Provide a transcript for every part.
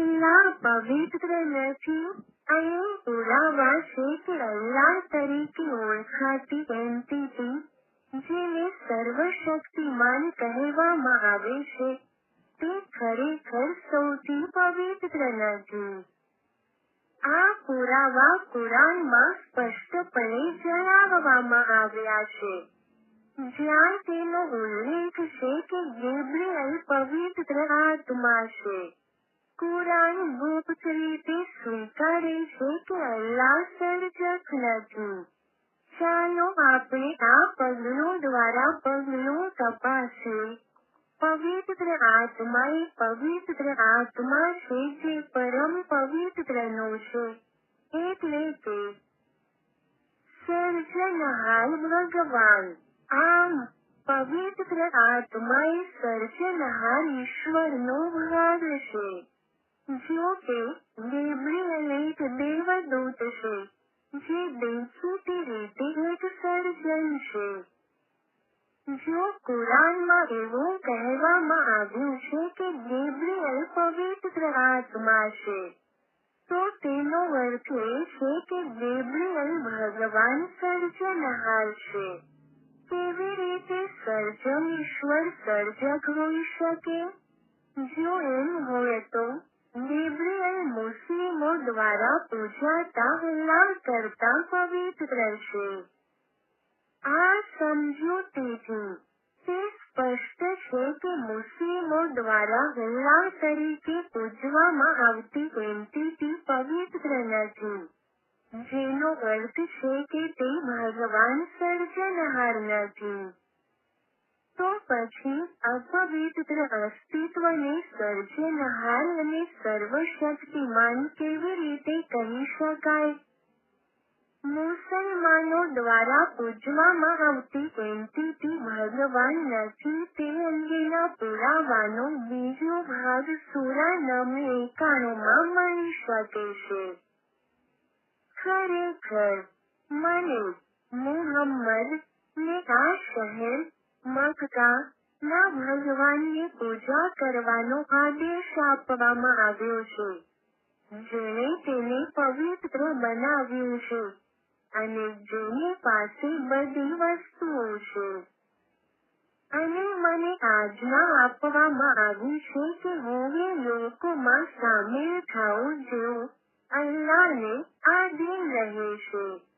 અલ્લાહ પવિત્ર નથી અને પુરાવા કે અલ્લાહ તરીકે ઓળખાતી એન્ટિટી જેને સર્વશક્તિમાન કહેવામાં આવે છે તે ખરેખર સૌથી પવિત્ર નથી આ પુરાવા કુરાનમાં સ્પષ્ટપણે જણાવવામાં આવ્યા છે જ્યાં તેનો ઉલ્લેખ છે કે ગેબ્રિયલ પવિત્ર આત્મા છે. કુરાન ગુપ્ત રીતે સ્વીકારે છે કે અલ્લાહ સર્જક નથી ચાલો આપણે આ પગલું દ્વારા પગલું તપાસીએ પવિત્ર આત્મા એ પવિત્ર આત્મા છે જે પરમ પવિત્રનો છે એટલે સર્જનહાર ભગવાન પવિત્ર છે જો કે ગેબ્રિયલ એક દેવદૂત છે જે દેખીતી રીતે સર્જન છે જો કુરાનમાં એવું કહેવામાં આવ્યું છે કે ગેબ્રિયલ પવિત્ર આત્મા છે તો તેનો અર્થ એ છે કે ગેબ્રિયલ ભગવાન સર્જનહાર છે કેવી રીતે સર્જન ઈશ્વર સર્જક હોઈ શકે જો એમ હોય તો મુસ્લિમો દ્વારા પૂજાતા અલ્લાહ કરતા પવિત્ર છે આ સમજૂતીથી તે સ્પષ્ટ છે કે મુસ્લિમો દ્વારા અલ્લાહ તરીકે પૂજવામાં આવતી એન્ટિટી પવિત્ર નથી જેનો અર્થ છે કે તે ભગવાન સર્જનહાર નથી તો પછી અપવિત્ર અસ્તિત્વને સર્જનહાર અને સર્વશક્તિમાન કેવી રીતે કહી શકાય? મુસલમાનો દ્વારા પૂજવામાં આવતી એન્ટિટી ભગવાન નથી તે અંગેના પુરાવાનો બીજો ભાગ સુરા નમે એકાણુંમાં મળી શકે છે. ખરેખર, મને મુહમ્મદ ને આ શહેર મક્કા ના ભગવાનની પૂજા કરવાનો આદેશ આપવામાં આવ્યો છે. જેણે તેને પવિત્ર બનાવ્યું છે અને જેની પાસે બધી વસ્તુઓ છે. અને મને આજ્ઞા આપવામાં આવી છે કે હું એ લોકોમાં સામેલ થાઉં જેઓ અલ્લાહને આધીન રહે છે.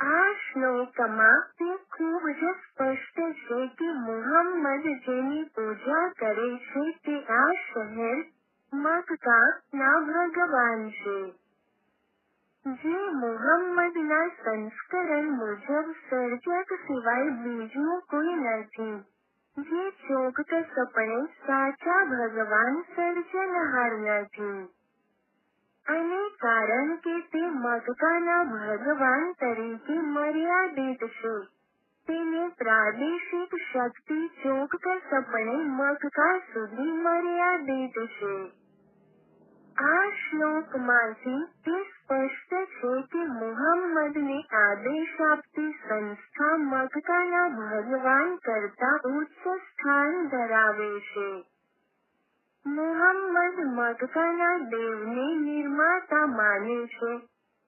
આ શ્લોકમાં તે ખૂબ જ સ્પષ્ટ છે કે મોહમ્મદ જેની પૂજા કરે છે તે આ શહેર મક્કા ના ભગવાન છે. જે મોહમ્મદના સંસ્કરણ મુજબ સર્જક સિવાય બીજું કોઈ નથી. જે ચોક્કસપણે સાચા ભગવાન સર્જનહાર નથી. અને કારણ કે તે મક્કાના ભગવાન તરીકે મર્યાદિત છે. તેને પ્રાદેશિક શક્તિ ચોક્કસપણે મક્કા સુધી મર્યાદિત છે. આ શ્લોકમાંથી તે સ્પષ્ટ છે કે મુહમ્મદને આદેશ આપતી સંસ્થા મક્કાના ભગવાન કરતા ઉચ્ચ સ્થાન ધરાવે છે. મુહમ્મદ મક્કાના દેવને નિર્માતા માને છે.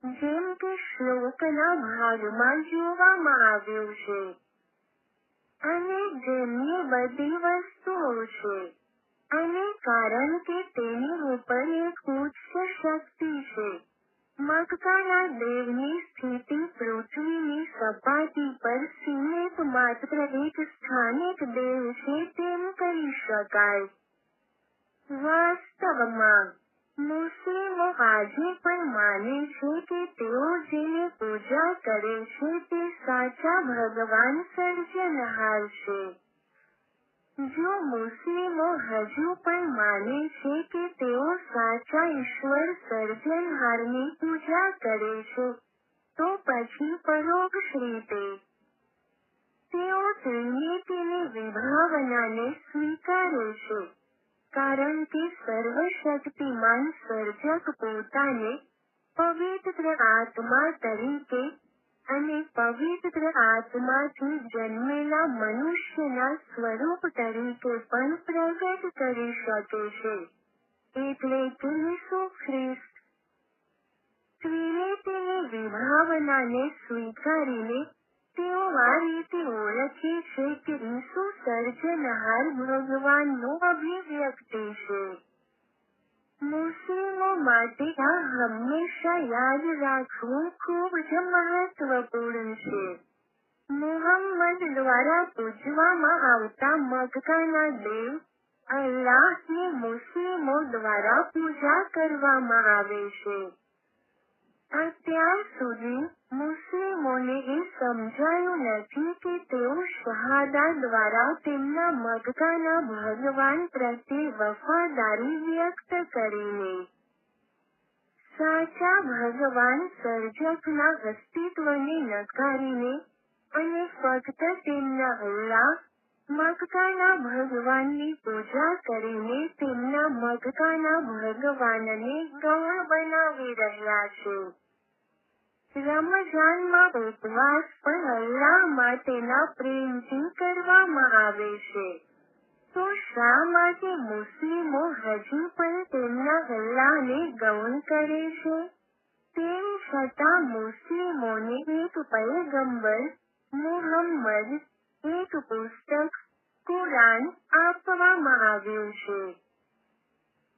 જેમ કે શ્લોકના ભાગમાં જોવામાં આવ્યું છે. અને જેમની બધી વસ્તુઓ છે. અને કારણ કે તેની ઉપર એક ઉચ્ચ શક્તિ છે. મક્કાના દેવની સ્થિતિ પૃથ્વીની સપાટી પર સીમિત માત્ર એક સ્થાનિક દેવ છે તેમ કહી શકાય. વાસ્તવમાં મુસ્લિમો આજે પણ માને છે કે તેઓ જેની પૂજા કરે છે તે સાચા ભગવાન સર્જનહાર છે. જો મુસ્લિમો હજુ પણ માને છે કે તેઓ સાચા ઈશ્વર સર્જનહારની પૂજા કરે છે, તો પછી પરોક્ષ રીતે તેઓ ત્રિનેતીની વિભાવનાને સ્વીકારે છે. કારણ કે સર્વશક્તિમાન સર્જક પોતાને પવિત્ર આત્મા તરીકે અને પવિત્ર આત્માથી જન્મેલા મનુષ્યના સ્વરૂપ તરીકે પણ પ્રગટ કરી શકે છે એટલે કે ઈસુ ખ્રિસ્ત તેની વિભાવનાને સ્વીકારીને તેઓ આ રીતે ઓળખે છે કે ઈસુ સર્જનહાર ભગવાનનો અભિવ્યક્તિ છે. મુસ્લિમો માટે આ હંમેશા યાદ રાખવું ખૂબ જ મહત્વપૂર્ણ છે. મુહમ્મદ દ્વારા પૂજવામાં આવતા મક્કાના દેવ અલ્લાહની મુસ્લિમો દ્વારા પૂજા કરવામાં આવે છે. અત્યાર સુધી મુસ્લિમોને એ સમજાયું નથી કે તેઓ શહાદા દ્વારા તેમના મક્કાના ભગવાન પ્રત્યે વફાદારી વ્યક્ત કરીને સાચા ભગવાન સર્જકના અસ્તિત્વને નકારીને અને ફક્ત તેમના અલ્લાહ મક્કાના ભગવાનની પૂજા કરીને તેમના મગકાના ભગવાનને ગૌણ બનાવી રહ્યા છે રમઝાનમાં ઉપવાસ પણ અલ્લાહ માટેના પ્રેમથી કરવામાં આવે છે। તો શા માટે મુસ્લિમો હજી પણ તેમના અલ્લાહને ગૌણ કરે છે? તેમ છતાં મુસ્લિમોને એક પૈગંબર, મુહમ્મદ એક પુસ્તક કુરાન આપવામાં આવ્યું છે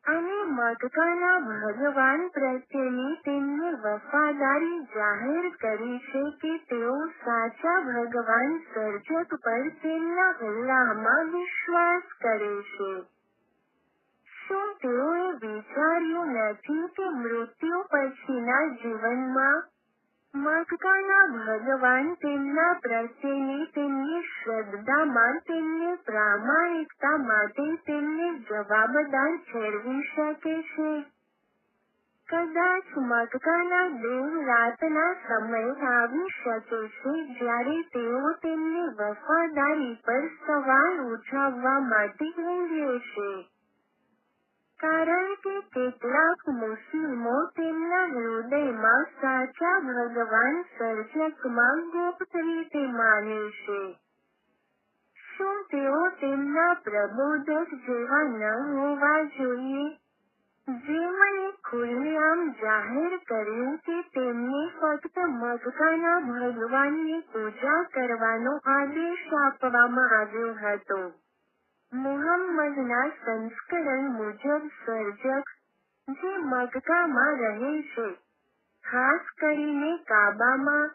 અને મક્કાના ભગવાન પ્રત્યેની તેમની વફાદારી જાહેર કરી છે કે તેઓ સાચા ભગવાન સર્જક પર તેમના હુલ્લામાં વિશ્વાસ કરે છે શું તેઓએ વિચાર્યું નથી કે મૃત્યુ પછીના જીવનમાં મક્કાના ભગવાન તેમના પ્રત્યેની તેમની શ્રદ્ધામાં તેમની, પ્રામાણિકતા માટે તેમને જવાબદાર ઠેરવી શકે છે. કદાચ મટકાના દેવ રાતના સમય આવી શકે છે, જ્યારે તેઓ તેમની વફાદારી પર સવાલ ઉઠાવવા માટે ઊંઘે છે. કારણ કે કેટલાક મુસ્લિમો તેમના હૃદયમાં સાચા ભગવાન સર્જકમાં ગુપ્ત રીતે માને છે. શું તેઓ તેમના પ્રબોધક જેવા ન હોવા જોઈએ. જેમણે ખુલ્લેઆમ જાહેર કર્યું કે તેમને ફક્ત મક્કાના ભગવાનની પૂજા કરવાનો આદેશ આપવામાં આવ્યો હતો. મુહમ્મદના સંસ્કરણ મુજબ સર્જક જે મક્કામાં રહે છે, ખાસ કરીને કાબામાં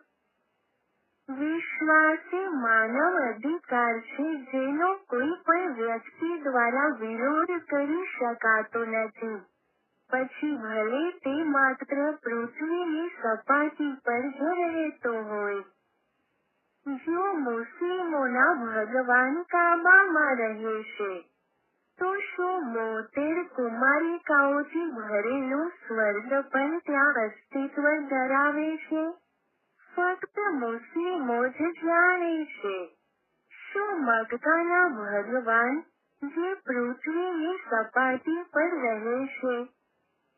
એ માનવ અધિકાર છે, જેનો કોઈ પણ વ્યક્તિ દ્વારા વિરોધ કરી શકાતો નથી. પછી ભલે તે માત્ર પૃથ્વીની સપાટી પર જ રહેતો હોય. જો મુસ્લિમોના ભગવાન કાબામાં રહે છે, તો શું મોતેર કુમારિકાઓથી ભરેલું સ્વર્ગ પણ ત્યાં અસ્તિત્વ ધરાવે છે? ફક્ત મુસ્લિમો જ જાણે છે. શું મક્કાના ભગવાન જે પૃથ્વીની સપાટી પર રહે છે?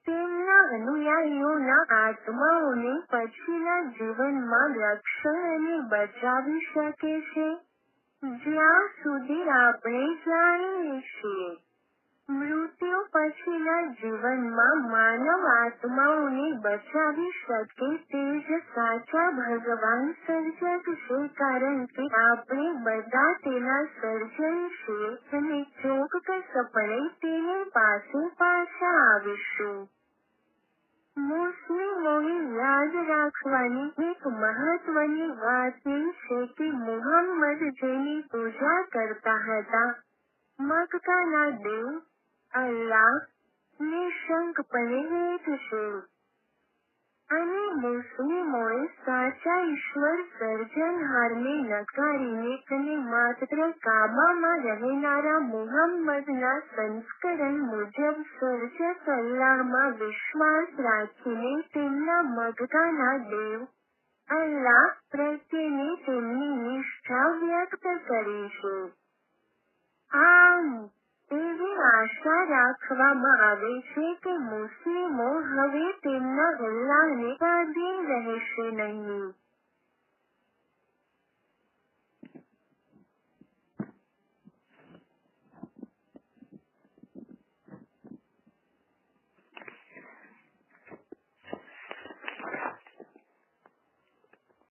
તેમના અનુયાયીઓના આત્માઓને પછીના જીવનમાં રક્ષણ અને બચાવી શકે છે. જ્યાં સુધી આપણે જાણીએ છીએ. મૃત્યુ પછીના જીવનમાં માનવ આત્માઓને બચાવી શકે તે જ સાચા ભગવાન સર્જક છે. કારણ કે આપણે બધા તેના સર્જન છીએ અને ચોક્કસપણે તેની પાસે પાછા આવીશું. મુસ્લિમોએ યાદ રાખવાની એક મહત્વની વાત એ છે કે મુહમ્મદ જેની પૂજા કરતા હતા. મક્કાના દેવ અલ્લાહ નિશંકપણે એક છે અને મુસ્લિમોએ સાચા ઈશ્વર સર્જનહારને નકારીને અને માત્ર કાબામાં રહેનારા મુહમ્મદના સંસ્કરણ મુજબ સર્જક અલ્લાહમાં વિશ્વાસ રાખીને તેમના મગકાના દેવ અલ્લાહ પ્રત્યેની તેમની નિષ્ઠા વ્યક્ત કરી આમ એવી આશા રાખવામાં આવે છે કે મુસ્લિમો હવે તેમના અલ્લાહને આધીન રહેશે નહીં